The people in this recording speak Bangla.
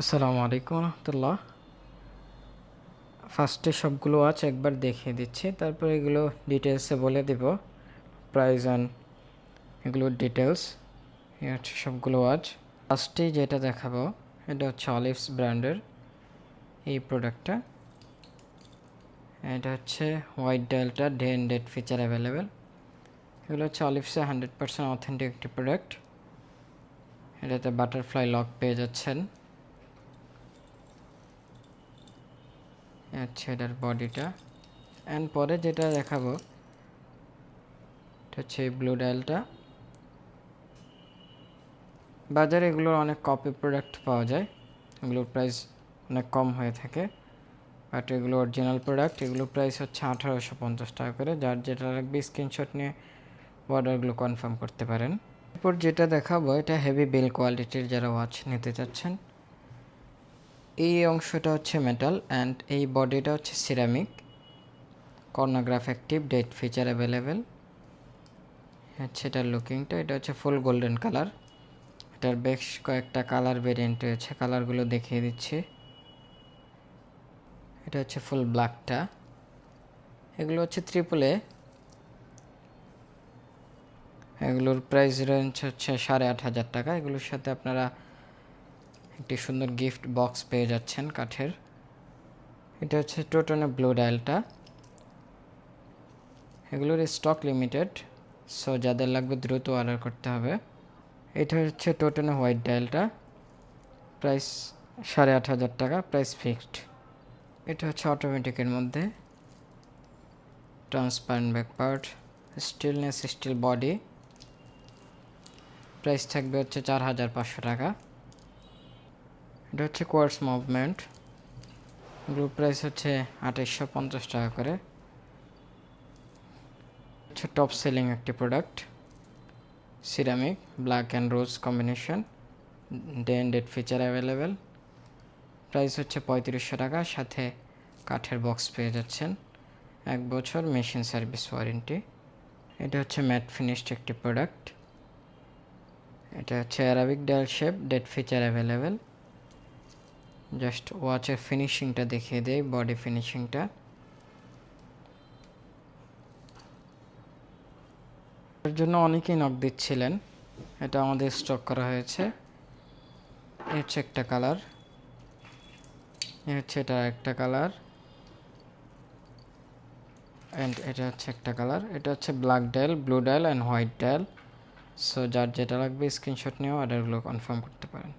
আসসালামু আলাইকুম রহমতুল্লাহ। ফার্স্টে সবগুলো ওয়াচ একবার দেখিয়ে দিচ্ছি, তারপর এগুলো ডিটেলসে বলে দেব। প্রাইস অ্যান্ড এগুলোর ডিটেলস হচ্ছে সবগুলো ওয়াচ ফার্স্টে যেটা দেখাবো, এটা হচ্ছে অলিভস ব্র্যান্ডের এই প্রোডাক্টটা এটা হচ্ছে white ডায়ালটা day and date feature available এগুলো হচ্ছে অলিভসে হান্ড্রেড পার্সেন্ট অথেন্টিক একটি প্রোডাক্ট এটাতে বাটারফ্লাই লক পেয়ে যাচ্ছেন। আচ্ছা এটার বডিটা। অ্যান্ড পরে যেটা দেখাবো, এটা হচ্ছে ব্লু ডায়ালটা বাজারে এগুলোর অনেক কপি প্রোডাক্ট পাওয়া যায়। এগুলোর প্রাইস অনেক কম হয়ে থাকে। বাট এগুলো অরিজিনাল প্রোডাক্ট এগুলোর প্রাইস হচ্ছে আঠারোশো পঞ্চাশ টাকা করে। যার যেটা লাগবে স্ক্রিনশট নিয়ে অর্ডারগুলো কনফার্ম করতে পারেন। এরপর যেটা দেখাবো, এটা হেভি বিল কোয়ালিটির যারা ওয়াচ নিতে চাচ্ছেন এই অংশটা হচ্ছে মেটাল অ্যান্ড এই বডিটা হচ্ছে ceramic chronograph active date feature available হচ্ছে এটার লুকিংটা এটা হচ্ছে ফুল গোল্ডেন কালার এটার বেশ কয়েকটা কালার ভেরিয়েন্ট রয়েছে কালারগুলো দেখিয়ে দিচ্ছি। এটা হচ্ছে ফুল ব্ল্যাকটা এগুলো হচ্ছে ত্রিপুলে এগুলোর প্রাইস রেঞ্জ হচ্ছে সাড়ে আট হাজার টাকা। এগুলোর সাথে আপনারা একটি সুন্দর গিফট বক্স পেয়ে যাচ্ছেন কাঠের। এটা হচ্ছে টোটনে ব্লু ডায়ালটা। এগুলোর স্টক লিমিটেড, সো যাদের লাগবে দ্রুত অর্ডার করতে হবে। এটা হচ্ছে টোটনে হোয়াইট ডায়ালটা। প্রাইস সাড়ে আট হাজার টাকা, প্রাইস ফিক্সড। এটা হচ্ছে অটোমেটিকের মধ্যে। Transparent back part, stainless, steel body. Price থাকবে হচ্ছে চার হাজার পাঁচশো টাকা। এটা হচ্ছে কোয়ার্স মুভমেন্ট। গ্রুপ প্রাইস হচ্ছে আঠাইশশো পঞ্চাশ টাকা করে। হচ্ছে টপ সেলিং একটি product ceramic black and rose combination day and date feature available price হচ্ছে পঁয়ত্রিশশো টাকা, সাথে কাঠের বক্স পেয়ে যাচ্ছেন। এক বছর মেশিন সার্ভিস ওয়ারেন্টি এটা হচ্ছে ম্যাট ফিনিশড একটি প্রোডাক্ট এটা হচ্ছে Arabic dial shape date feature available just ওয়াচের ফিনিশিংটা দেখিয়ে দেয় বডি ফিনিশিংটা এর জন্য অনেকেই নক দিচ্ছিলেন। এটা আমাদের স্টক করা হয়েছে। এ হচ্ছে একটা কালার এ হচ্ছে এটা একটা কালার অ্যান্ড এটা হচ্ছে একটা কালার এটা হচ্ছে black dial blue dial and white dial so যার যেটা লাগবে স্ক্রিনশট নিয়েও অর্ডারগুলো কনফার্ম করতে পারেন।